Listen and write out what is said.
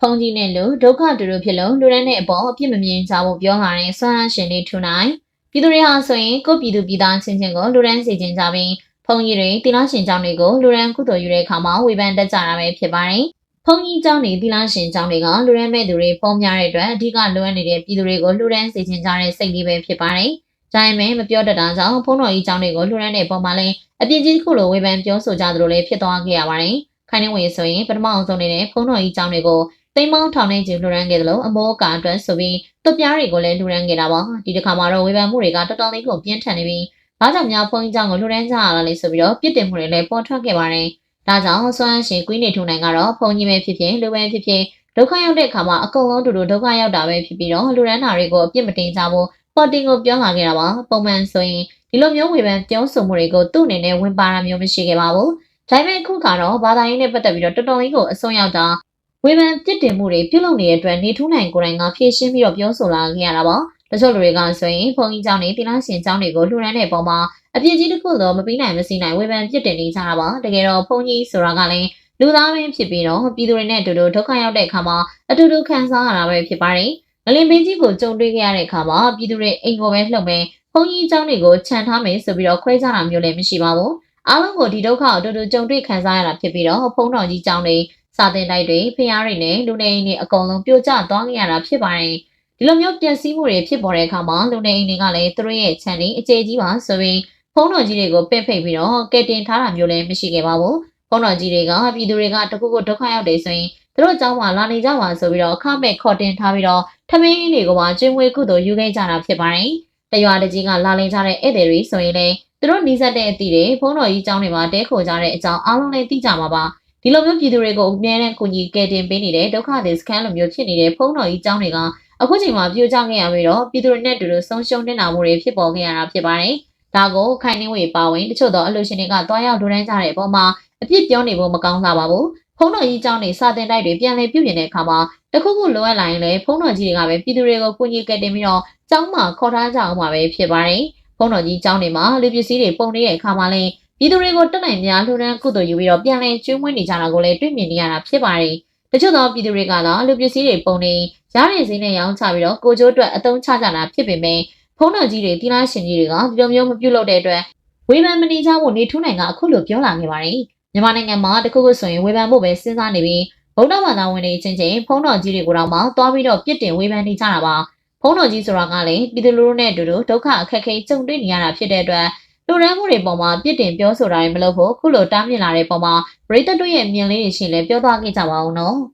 ဖုန်ကြီးနဲ့လူဒုက္ခတူတူဖြစ်လို့လူရန်တဲ့အပေါ်အပြစ်မမြင်ကြဖို့ပြောလာတဲ့ဆွမ်းအားရှင်လေးထူနိုင်ပြည်သူတွေဟာဆိုရင်ကိုယ့်ပြည်သူပြည်သားချင်းချင်းကိုလူရန်စီခြင်းကြပြီးဖုန်ကြီးတွေတိလားရှင်ကြောင့်တွေကိုလူရန်ကုသိုလ်ယူတဲ့အခါမှာဝေဖန်တတ်ကြတာပဲဖြစ်ပါတယ်ဖုန်ကြီးကျောင်းတွေတိလားရှင်ကျောင်းတွေကလူရန်မဲ့သူတွေပုံများတဲ့အတွက်အဓိကလိုအပ်နေတဲ့ပြည်သူတွေကိုလူရန်စီခြင်းကြတဲ့စိတ်လေးပဲဖြစ်ပါတယ်။ဒါပေမဲ့မပြောတတ်တာကြောင့်ဖုန်းတော်ကြီးကျောင်းတွေကိုလူရန်တဲ့ပုံမှာလည်းအပြစ်ကြီးတစ်ခုလိုဝေဖန်ပြောဆိုကြသလိုလည်းဖြစ်သွားခဲ့ရပါတယ်။ခိုင်နေဝင်ဆိုရင်ပထမအောင်ဆုံးနေတဲ့ဖုန်းတော်ကြီးကျောင်းတွေကို တိမ်မောင်းထောင်နေကျလူရန်ခဲ့တယ်လို့အမောကာအတွက်ဆိုပြီးတွပြားတွေကိုလည်းလူရန်ခဲ့တာပါ။ဒီတစ်ခါမှာတော့ဝေဖန်မှုတွေကတော်တော်လေးကိုပြင်းထန်နေပြီးဘာကြောင့်များဖုန်းကြီးကျောင်းကိုလူရန်ကြရတာလဲဆိုပြီးတော့ပြစ်တင်မှုတွေလည်းပေါ်ထွက်ခဲ့ပါတယ်။ဒါကြောင့်ဆွမ်းရှင်ကွင်းနေထုံနိုင်ကတော့ဖုန်းကြီးပဲဖြစ်ဖြစ်လူပဲဖြစ်ဖြစ်ဒုက္ခရောက်တဲ့အခါမှာအကုန်လုံးတူတူဒုက္ခရောက်တာပဲဖြစ်ပြီးတော့လူရန်နာတွေကိုအပြစ်မတင်ကြဘူးပေါ်တင်ကိုပြောလာခဲ့တာပါပုံမှန်ဆိုရင်ဒီလိုမျိုးဝေဖန်ပြောဆိုမှုတွေကိုသူ့အနေနဲ့ဝင်ပါတာမျိုးမရှိခဲ့ပါဘူးဒါပေမဲ့အခုကတော့ဘာသာရေးနဲ့ပတ်သက်ပြီးတော့တော်တော်လေးကိုအဆုံးရောက်တာ ဝေဖန်ပြစ်တင်မှုတွေပြုလုပ်နေတဲ့အတွက်နေထူးနိုင်ကိုယ်တိုင်ကဖြည့်ရှင်းပြီးတော့ပြောဆိုလာခဲ့ရတာပါတချို့လူတွေကဆိုရင်ဘုံကြီးเจ้าနေတိလားရှင်เจ้าတွေကိုလှူဒန်းတဲ့ပုံမှာအပြစ်ကြီးတစ်ခုတော့မပြီးနိုင်မစီနိုင်ဝေဖန်ပြစ်တင်နေကြတာပါတကယ်တော့ဘုံကြီးဆိုတာကလည်းလူသားပဲဖြစ်ပြီးတော့ပြည်သူတွေနဲ့အတူတူဒုက္ခရောက်တဲ့အခါမှာအတူတူခံစားရတာပဲဖြစ်ပါတယ်ငလင်ပင်းကြီးကိုကြုံတွေ့ခဲ့ရတဲ့အခါမှာပြည်သူတွေအိမ်ကိုပဲလှုပ်မယ်ဘုံကြီးเจ้าတွေကိုခြံထားမယ်ဆိုပြီးတော့ခွဲခြားတာမျိုးလည်းမရှိပါဘူးအားလုံးကိုဒီဒုက္ခကိုအတူတူကြုံတွေ့ခံစားရတာဖြစ်ပြီးတော့ဘုံတော်ကြီးเจ้าတွေ စာတင်တိုက်တွေဖျားတွေနဲ့လူနေအိမ်တွေအကုန်လုံးပြိုကျသွားခဲ့ရတာဖြစ်ပါတယ်ဒီလိုမျိုးပျက်စီးမှုတွေဖြစ်ပေါ်တဲ့အခါမှာလူနေအိမ်တွေကလည်းသူတို့ရဲ့ခြံတွေအကျယ်ကြီးပါဆိုပြီးဖုံးတော်ကြီးတွေကိုပင့်ဖိတ်ပြီးတော့ကဲတင်ထားတာမျိုးလည်းမရှိခဲ့ပါဘူးဖုံးတော်ကြီးတွေကပြည်သူတွေကတခုခုဒုက္ခရောက်တယ်ဆိုရင်သူတို့အကြောင်းမှာလာနေကြပါဆိုပြီးတော့အခမဲ့ခေါ်တင်ထားပြီးတော့ထမင်းတွေကိုပါကျွေးမွေးကုသိုလ်ယူခဲ့ကြတာဖြစ်ပါတယ်။တရွာတကြီးကလာလင်ကြတဲ့ဧည့်သည်တွေဆိုရင်လည်းသူတို့နှီးစပ်တဲ့အသည့်တွေဖုံးတော်ကြီးကျောင်းတွေမှာတဲခိုကြတဲ့အကြောင်းအားလုံးလည်းသိကြမှာပါ။ ဒီလိုမျိုးပြည်သူတွေကိုအမြဲတမ်းကူညီကယ်တင်ပေးနေတဲ့ဒုက္ခသည်စခန်းလိုမျိုးဖြစ်နေတဲ့ဖုံးတော်ကြီးကျောင်းတွေကအခုချိန်မှာပြိုကျခဲ့ရပြီးတော့ပြည်သူတွေနဲ့အတူတူဆုံးရှုံးနေတာမှုတွေဖြစ်ပေါ်ခဲ့ရတာဖြစ်ပါတယ်။ဒါကိုခိုင်နှင်းဝေပါဝင်တချို့သောအလူရှင်တွေကတွားရောက်ဒူရမ်းကြတဲ့အပေါ်မှာအပြစ်ပြောနေဖို့မကောင်းစားပါဘူး။ဖုံးတော်ကြီးကျောင်းနေစာတင်တိုက်တွေပြန်လည်ပြုပြင်တဲ့အခါမှာတခုခုလိုအပ်လာရင်လည်းဖုံးတော်ကြီးတွေကပဲပြည်သူတွေကိုကူညီကယ်တင်ပြီးတော့ကျောင်းမှာခေါ်ထားကြအောင်ပါပဲဖြစ်ပါတယ်။ဖုံးတော်ကြီးကျောင်းတွေမှာလူပစ္စည်းတွေပုံနေတဲ့အခါမှာလည်း ပြည်သူတွေကိုတက်နိုင်များလှူဒန်းကုသိုလ်ယူပြီးတော့ပြန်လည်ကျွေးမွေးနေကြတာကိုလည်းတွေ့မြင်နေရတာဖြစ်ပါတယ်။တချို့သောပြည်သူတွေကတော့လူပစ္စည်းတွေပုံနေရတဲ့ဈေးနဲ့ရောင်းချပြီးတော့ကိုကျိုးအတွက်အသုံးချကြတာဖြစ်ပေမဲ့ဖုံးတော်ကြီးတွေတီလာရှင်ကြီးတွေကဒီလိုမျိုးမပြုတ်လို့တဲ့အတွက်ဝေဖန်မနေကြဖို့နေထူးနိုင်ကအခုလိုပြောလာခဲ့ပါတယ်။မြန်မာနိုင်ငံမှာတခုခုဆိုရင်ဝေဖန်ဖို့ပဲစဉ်းစားနေပြီးဗုဒ္ဓဘာသာဝင်တွေချင်းချင်းဖုံးတော်ကြီးတွေကိုတော့မှသွားပြီးတော့ပြစ်တင်ဝေဖန်နေကြတာပါ။ဖုံးတော်ကြီးဆိုတာကလည်းပြည်သူလူထုနဲ့အတူတူဒုက္ခအခက်အခဲကြုံတွေ့နေရတာဖြစ်တဲ့အတွက် လူရန်မှုတွေပေါ်မှာပြစ်တင်ပြောဆိုတာတွေမလုပ်ဖို့ခုလိုတားမြစ်လာတဲ့ပုံမှာပရိသတ်တို့ရဲ့မြင်လေးတွေရှင်လည်းပြောသွားခဲ့ကြပါအောင်နော်။